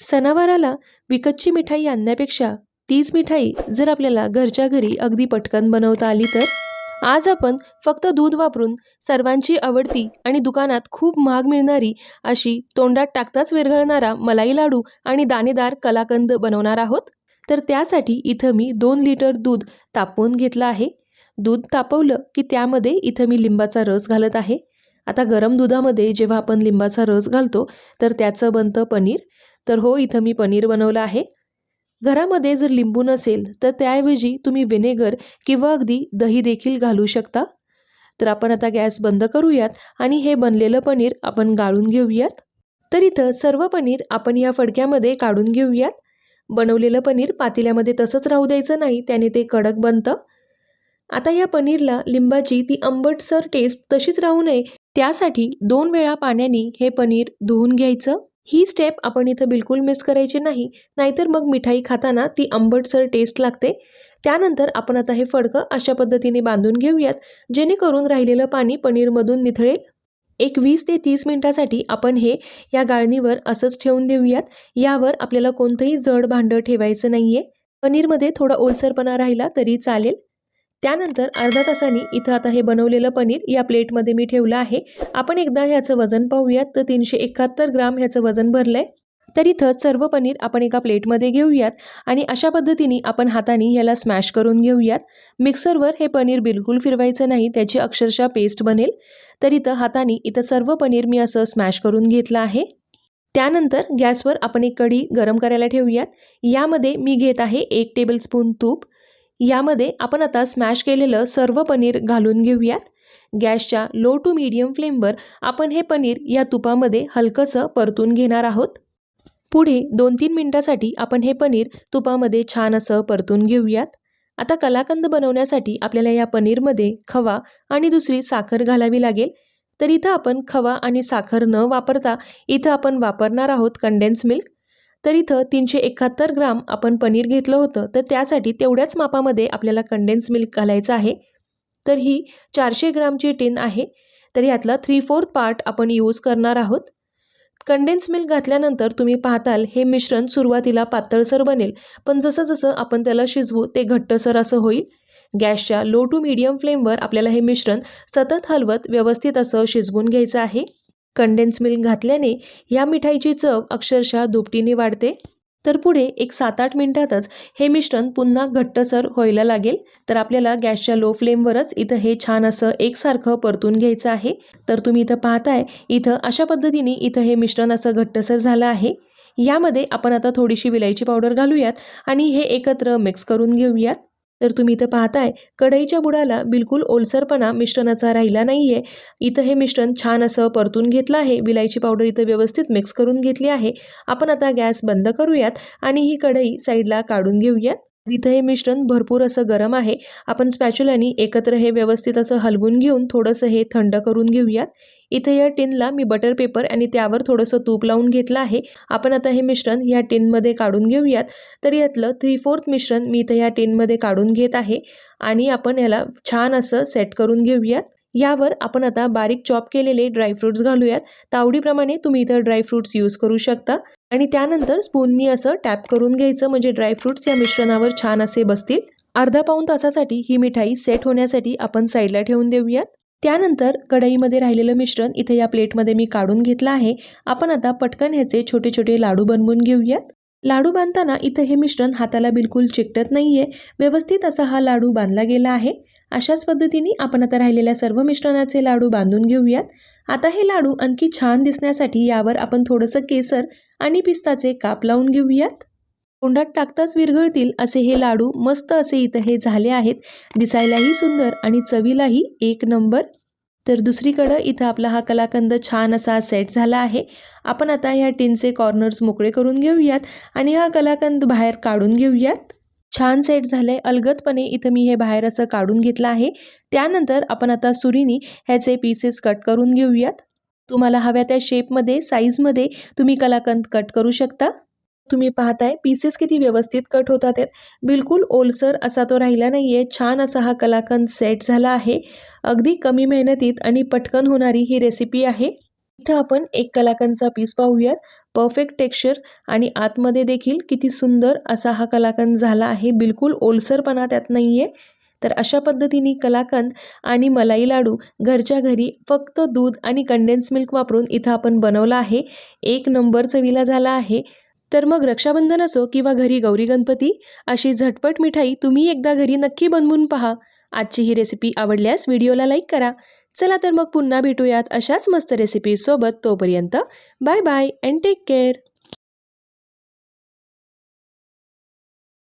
सणावाराला विकतची मिठाई आणण्यापेक्षा तीच मिठाई जर आपल्याला घरच्या घरी अगदी पटकन बनवता आली तर? आज आपण फक्त दूध वापरून सर्वांची आवडती आणि दुकानात खूप महाग मिळणारी अशी तोंडात टाकताच विरघळणारा मलाई लाडू आणि दाणेदार कलाकंद बनवणार आहोत? तर त्यासाठी इथं मी दोन लिटर दूध तापवून घेतलं आहे. दूध तापवलं की त्यामध्ये इथं मी लिंबाचा रस घालत आहे. आता गरम दुधामध्ये जेव्हा आपण लिंबाचा रस घालतो तर त्याचं बनतं पनीर. तर हो इथं मी पनीर बनवलं आहे. घरामध्ये जर लिंबू नसेल तर त्याऐवजी तुम्ही विनेगर किंवा अगदी दही देखील घालू शकता. तर आपण आता गॅस बंद करूयात आणि हे बनलेलं पनीर आपण गाळून घेऊयात. तर इथं सर्व पनीर आपण या फडक्यामध्ये काढून घेऊयात. बनवलेलं पनीर पातेल्यामध्ये तसंच राहू द्यायचं नाही त्याने ते कडक बनतं. आता या पनीरला लिंबाची ती आंबटसर टेस्ट तशीच राहू नये त्यासाठी दोन वेळा पाण्याने हे पनीर धुवून घ्यायचं. ही स्टेप आपण इथं बिलकुल मिस करायची नाही नाहीतर मग मिठाई खाताना ती आंबटसर टेस्ट लागते. त्यानंतर आपण आता हे फडकं अशा पद्धतीने बांधून घेऊयात जेणेकरून राहिलेलं पाणी पनीरमधून निथळेल. एक वीस ते तीस मिनटासाठी आपण हे या गाळणीवर असंच ठेवून देऊयात. यावर आपल्याला कोणतंही जड भांडं ठेवायचं नाही आहे पनीरमध्ये थोडा ओलसरपणा राहिला तरी चालेल. त्यानंतर अर्धा तासाने इथं आता हे बनवलेलं पनीर या प्लेटमध्ये मी ठेवलं आहे. आपण एकदा ह्याचं वजन पाहूयात. तर तीनशे एकाहत्तर ग्राम ह्याचं वजन भरलं आहे तर इथं सर्व पनीर आपण एका प्लेटमध्ये घेऊयात आणि अशा पद्धतीने आपण हाताने याला स्मॅश करून घेऊयात. मिक्सरवर हे पनीर बिलकुल फिरवायचं नाही त्याची अक्षरशः पेस्ट बनेल. तर इथं हाताने इथं सर्व पनीर मी असं स्मॅश करून घेतलं आहे. त्यानंतर गॅसवर आपण एक कढी गरम करायला ठेवूयात. यामध्ये मी घेत आहे एक टेबलस्पून तूप यामध्ये आपण आता स्मॅश केलेलं सर्व पनीर घालून घेऊयात. गॅसच्या लो टू मीडियम फ्लेमवर आपण हे पनीर या तुपामध्ये हलकंसं परतून घेणार आहोत. पुढे दोन तीन मिनटासाठी आपण हे पनीर तुपामध्ये छान असं परतून घेऊयात. आता कलाकंद बनवण्यासाठी आपल्याला या पनीरमध्ये खवा आणि दुसरी साखर घालावी लागेल. तर इथं आपण खवा आणि साखर न वापरता इथं आपण वापरणार आहोत कंडेन्स मिल्क तर इथं तीनशे एकाहत्तर ग्राम आपण पनीर घेतलं होतं. तर त्यासाठी तेवढ्याच मापामध्ये आपल्याला कंडेन्स मिल्क घालायचं आहे. तर ही चारशे ग्रामची टिन आहे. तर यातला थ्री फोर्थ पार्ट आपण यूज करणार आहोत. कंडेन्स मिल्क घातल्यानंतर तुम्ही पाहताल हे मिश्रण सुरुवातीला पातळसर बनेल. पण जसं जसं आपण त्याला शिजवू ते घट्टसर असं होईल. गॅसच्या लो टू मीडियम फ्लेमवर आपल्याला हे मिश्रण सतत हलवत व्यवस्थित असं शिजवून घ्यायचं आहे. कंडेन्स मिल्क घातल्याने या मिठाईची चव अक्षरशः दुपटीने वाढते. तर पुढे एक सात आठ मिनिटातच हे मिश्रण पुन्हा घट्टसर व्हायला लागेल. तर आपल्याला गॅसच्या लो फ्लेमवरच इथं हे छान असं एकसारखं परतून घ्यायचं आहे. तर तुम्ही इथं पाहताय इथं अशा पद्धतीने इथं हे मिश्रण असं घट्टसर झालं आहे. यामध्ये आपण आता थोडीशी विलायची पावडर घालूयात आणि हे एकत्र मिक्स करून घेऊयात. तर तुम्ही इथं पाहताय कढईच्या बुडाला बिलकुल ओलसरपणा मिश्रणाचा राहिला नाही आहे इथं हे मिश्रण छान असं परतून घेतलं आहे. विलायची पावडर इथं व्यवस्थित मिक्स करून घेतली आहे. आपण आता गॅस बंद करूयात आणि ही कढई साईडला काढून घेऊयात. इथं हे मिश्रण भरपूर असं गरम आहे. आपण स्पॅच्युलानी एकत्र हे व्यवस्थित असं हलवून घेऊन थोडंसं हे थंड करून घेऊयात. इथं या टिनला मी बटर पेपर आणि त्यावर थोडंसं तूप लावून घेतलं आहे. आपण आता हे मिश्रण या टिनमध्ये काढून घेऊयात. तर यातलं थ्री फोर्थ मिश्रण मी इथं या टिनमध्ये काढून घेत आहे. आणि आपण याला छान असं सेट करून घेऊयात. यावर आपण आता बारीक चॉप केलेले ड्रायफ्रूट्स घालूयात. तावडीप्रमाणे तुम्ही इथं ड्रायफ्रूट्स यूज करू शकता. आणि त्यानंतर स्पूननी असं टॅप करून घ्यायचं. म्हणजे ड्रायफ्रूट्स या मिश्रणावर छान असे बसतील. अर्धा पाऊण तासासाठी ही मिठाई सेट होण्यासाठी आपण साईडला ठेवून देऊयात. त्यानंतर कढईमध्ये राहिलेलं मिश्रण इथे या प्लेटमध्ये मी काढून घेतलं आहे. आपण आता पटकन ह्याचे छोटे छोटे लाडू बनवून घेऊयात. लाडू बांधताना इथं हे मिश्रण हाताला बिलकुल चिकटत नाही आहे व्यवस्थित असा हा लाडू बांधला गेला आहे. अशाच पद्धतीने आपण आता राहिलेल्या सर्व मिश्रणाचे लाडू बांधून घेऊयात. आता हे लाडू आणखी छान दिसण्यासाठी यावर आपण थोडंसं केसर आणि पिस्ताचे काप लावून घेऊयात. तोंडात टाकताच विरघळतील असे हे लाडू मस्त असे इथं हे झाले आहेत. दिसायलाही सुंदर आणि चवीलाही एक नंबर. तर दुसरीकडं इथं आपला हा कलाकंद छान असा सेट झाला आहे. आपण आता ह्या टिनचे कॉर्नर्स मोकळे करून घेऊयात आणि हा कलाकंद बाहेर काढून घेऊयात. छान सेट झालं आहे अलगदपणे इथं मी हे बाहेर असं काढून घेतलं आहे. त्यानंतर आपण आता सुरीनी ह्याचे पीसेस कट करून घेऊयात. तुम्हाला हव्या त्या शेपमध्ये साईजमध्ये तुम्ही कलाकंद कट करू शकता. तुम्ही पाहताय पीसेस किती व्यवस्थित कट होतात आहेत. बिलकुल ओलसर असा तो राहिला नाही आहे छान असा हा कलाकंद सेट झाला आहे. अगदी कमी मेहनतीत आणि पटकन होणारी ही रेसिपी आहे. इथं आपण एक कलाकंदचा पीस पाहूयात. परफेक्ट टेक्स्चर आणि आतमध्ये देखील किती सुंदर असा हा कलाकंद झाला आहे. बिलकुल ओलसरपणा त्यात नाही आहे तर अशा पद्धतीने कलाकंद आणि मलाई लाडू घरच्या घरी फक्त दूध आणि कंडेन्स मिल्क वापरून इथं आपण बनवला आहे. एक नंबर चवीला झाला आहे. तर मग रक्षाबंधन असो किंवा घरी गौरी गणपती अशी झटपट मिठाई तुम्ही एकदा घरी नक्की बनवून पहा. आजची ही रेसिपी आवडल्यास व्हिडिओला लाईक करा. चला तर मग पुन्हा भेटूयात अशाच मस्त रेसिपीसोबत तोपर्यंत bye bye and take care